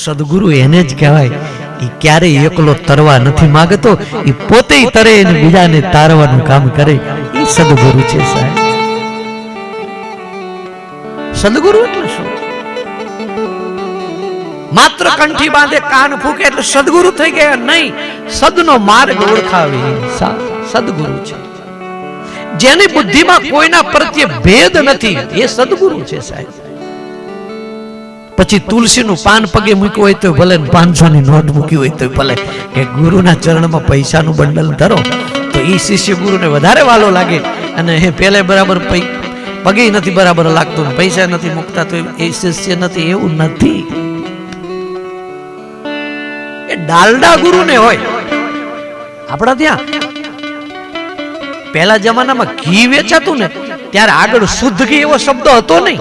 સદગુરુ એને જ કહેવાય. એ ક્યારેય એકલો તરવા નથી માગતો એ પોતે તરે અને બીજાને તારવાનું કામ કરે. એ સદગુરુ છે સાહેબ. સદગુરુ એટલે શું? માત્ર કંઠી બાંધે કાન ફૂકે એટલે સદગુરુ થઈ ગયા નહીં, સદનો માર્ગ ઓળખાવે સદગુરુ છે. જેની બુદ્ધિમાં કોઈના પ્રત્યે ભેદ નથી, એ સદગુરુ છે સાહેબ. પછી તુલસીનું પાન પગે મૂક્યું હોય તો ભલે પાંચસો ની નોટ મૂકી હોય તો ભલે. કે ગુરુના ચરણમાં પૈસાનું બંડલ ધરો, તો એ શિષ્ય ગુરુને વધારે વાલો લાગે. અને એ પેલે બરાબર પગે નથી બરાબર લાગતું પૈસા નથી મૂકતા તો એ શિષ્ય નથી, એવું નથી. એ ડાલડા ગુરુને હોય. આપણા ત્યાં. પહેલા જમાનામાં ઘી વેચાતું ને, ત્યારે આગળ શુદ્ધ ઘી એવો શબ્દ હતો નહીં.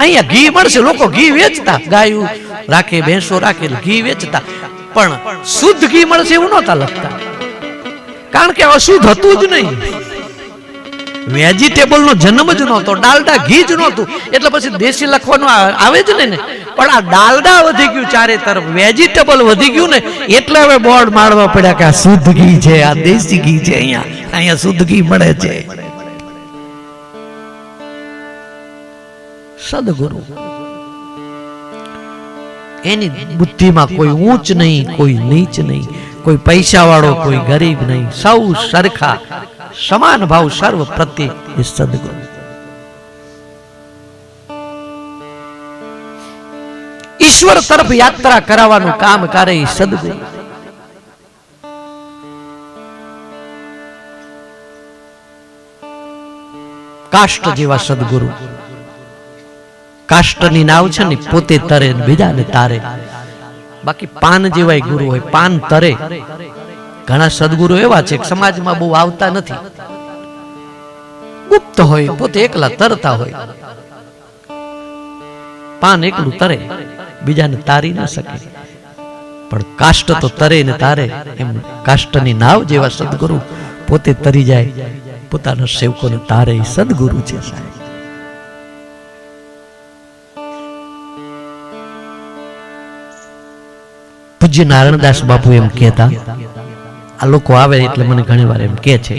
અહીંયા ઘી મળશે, લોકો ઘી વેચતા. ગાયું રાખે, ભેંસો રાખે ઘી વેચતા. પણ શુદ્ધ ઘી મળશે એવું નહોતા લખતા. કારણ કે અશુદ્ધ હતું જ નહીં. વેજીટેબલ નો જન્મ જ નહોતો, ડાલડા ઘી જ નહોતું. એટલે પછી દેશી લખવાનું આવે જ ને. પણ આ ડાલડા વધી ગયું ચારે તરફ વેજીટેબલ વધી ગયું ને, એટલે હવે બોર્ડ મારવા પડ્યા કે આ શુદ્ધ ઘી છે, આ દેશી ઘી છે અહીંયા. અહીંયા શુદ્ધ ઘી મળે છે. સદગુરુ. એની બુદ્ધિમાં કોઈ ઊંચ નહીં, કોઈ નીચ નહીં, કોઈ પૈસા વાળો કોઈ ગરીબ નહીં. સૌ સરખા, સમાન ભાવ સર્વ પ્રત્યે સદગુરુ. ઈશ્વર તરફ યાત્રા કરાવવાનું કામ કરે એ સદગુરુ. કાષ્ટ જેવા સદગુરુ. કાષ્ટની નાવ છે ને, પોતે તરે બીજાને તારે. બાકી પાન જેવાય ગુરુ હોય, પાન તરે. ઘણા સદગુરુ એવા છે સમાજમાં બહુ આવતા નથી. ગુપ્ત હોય, પોતે એકલા તરતા હોય. પાન એકલું તરે, બીજાને તારી ન શકે. પણ કાષ્ટ તો તરે ને તારે, એમ કાષ્ટની નાવ જેવા સદગુરુ પોતે તરી જાય. પોતાના સેવકોને તારે સદગુરુ છે સાહેબ. પૂજ્ય નારાયણદાસ બાપુ એમ કહેતા. આ લોકો આવે એટલે મને ઘણી વાર એમ કે છે.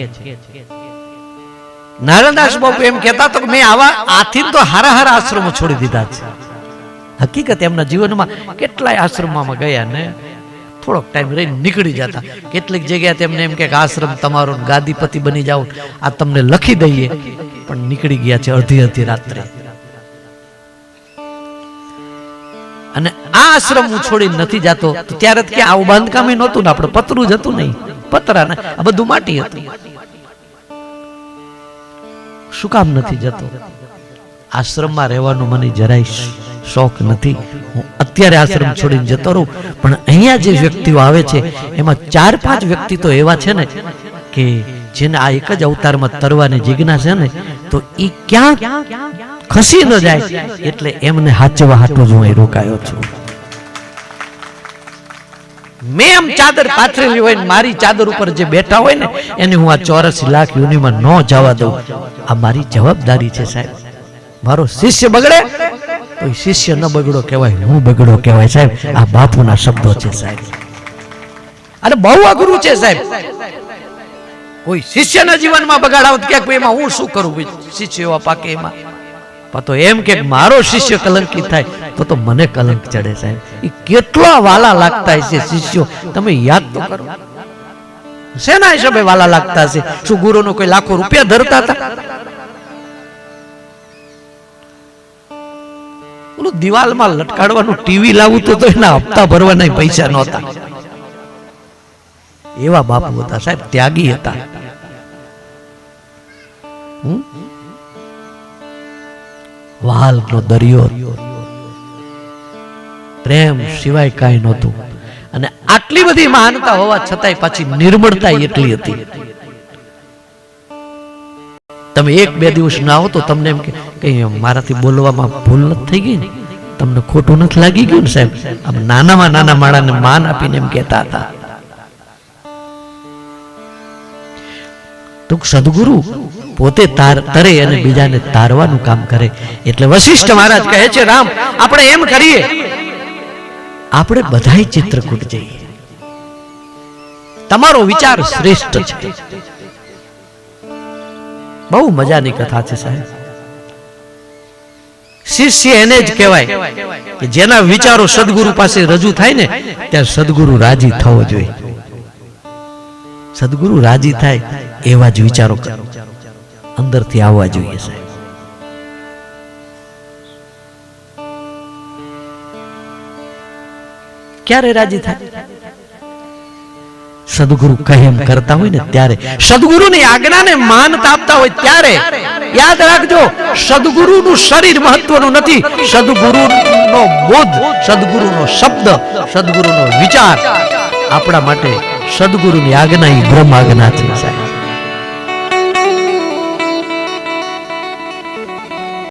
નારાયણદાસ બાપુ એમ કહેતા તો મેં આવા આથી તો હારા હારા આશ્રમો છોડી દીધા છે. હકીકત એમના જીવનમાં કેટલાય આશ્રમમાં ગયા ને થોડોક ટાઈમ રહી નીકળી જતા. કેટલીક જગ્યાએ તેમને એમ કે આશ્રમ તમારો ગાદીપતિ બની જાઓ. આ તમને લખી દઈએ. પણ નીકળી ગયા છે અડધી અડધી રાત્રે. આ આશ્રમ હું છોડી નથી જાતો ત્યારે કે આવું બાંધકામ નહોતું ને, આપણે પતરું જ હતું નહીં. પતરા ને, આ બધું માટી હતું. શું કામ નથી જતો? આશ્રમમાં રહેવાનો મને જરાય શોખ નથી. હું અત્યારે આશ્રમ છોડીને જતો રહું, પણ અહીંયા જે વ્યક્તિઓ આવે છે, એમાં ચાર પાંચ વ્યક્તિ તો એવા છે ને કે જેને આ એક જ અવતારમાં તરવાની જિજ્ઞા છે ને, તો એ ક્યાં ખસી ન જાય. એટલે એમને હાચવા હાટું જ હું રોકાયો છું. મેં આમ ચાદર પાથરેલી હોય ને મારી ચાદર ઉપર જે બેઠા હોય ને એને હું આ ચોરસ લાખ યુનિમાં ન જવા દઉં. આ મારી જવાબદારી છે સાહેબ. મારો શિષ્ય બગડે તો શિષ્ય ન બગડો કહેવાય હું બગડો કહેવાય સાહેબ. આ બાપુના શબ્દો છે સાહેબ. અને બહુ અઘરું છે સાહેબ. કોઈ શિષ્યના જીવનમાં બગાડાવત કે એમાં હું શું કરું? શિષ્ય એવા પાકે એમાં. તો એમ કે મારો શિષ્ય કલંકિત થાય, તો તો મને કલંક ચડે સાહેબ. એ કેટલા વાલા લાગતા હશે શિષ્યો? તમે યાદ તો કરો. શેના હિસાબે વાલા લાગતા હશે? શું ગુરુનો કોઈ લાખો રૂપિયા ધરતા હતા? ઓલું દિવાલમાં લટકાડવાનું ટીવી લાવવું તો એના હપ્તા ભરવાના પૈસા નહોતા. એવા બાપુ હતા સાહેબ, ત્યાગી હતા. હમ? વાલનો દરિયો પ્રેમ સિવાય કાંઈ નહોતું. અને આટલી બધી માનતા હોવા છતાંય પાછી નિર્મળતા એટલી હતી. તમે એક બે દિવસ ના આવો તો તમને એમ કે કઈ મારાથી બોલવામાં ભૂલ નથી થઈ ગઈ ને? તમને ખોટું નથી લાગી ગયું ને સાહેબ? આમ નાનામાં નાના માળાને માન આપીને એમ કહેતા હતા. તો સદગુરુ પોતે તાર તરે અને બીજાને તારવાનું કામ કરે. એટલે વશિષ્ઠ મહારાજ કહે છે રામ આપણે એમ કરીએ. આપણે બધાય ચિત્રકૂટ જઈએ. તમારો વિચાર શ્રેષ્ઠ છે. બહુ મજાની કથા છે સાહેબ. શિષ્ય એને જ કહેવાય કે જેના વિચારો સદગુરુ પાસે રજૂ થાય ને ત્યાં સદગુરુ રાજી થવો જોઈએ. સદગુરુ રાજી થાય એવા જ વિચારો અંદરથી આવવા જોઈએ, સાહેબ. ક્યારે રાજી થાય? સદગુરુ કહે એમ કરતા હોય ને ત્યારે. સદગુરુની આજ્ઞાને માનતા આપતા હોય ત્યારે. યાદ રાખજો, સદગુરુનું શરીર મહત્વનું નથી. સદગુરુનો બોધ, સદગુરુનો શબ્દ, સદગુરુનો વિચાર આપણા માટે સદગુરુની આજ્ઞા એ બ્રહ્મ આજ્ઞા છે, સાહેબ.